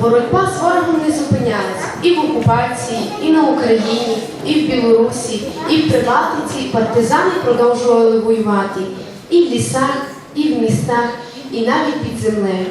Боротьба з ворогом не зупинялась і в окупації, і на Україні, і в Білорусі, і в Прибалтиці партизани продовжували воювати і в лісах, і в містах, і навіть під землею.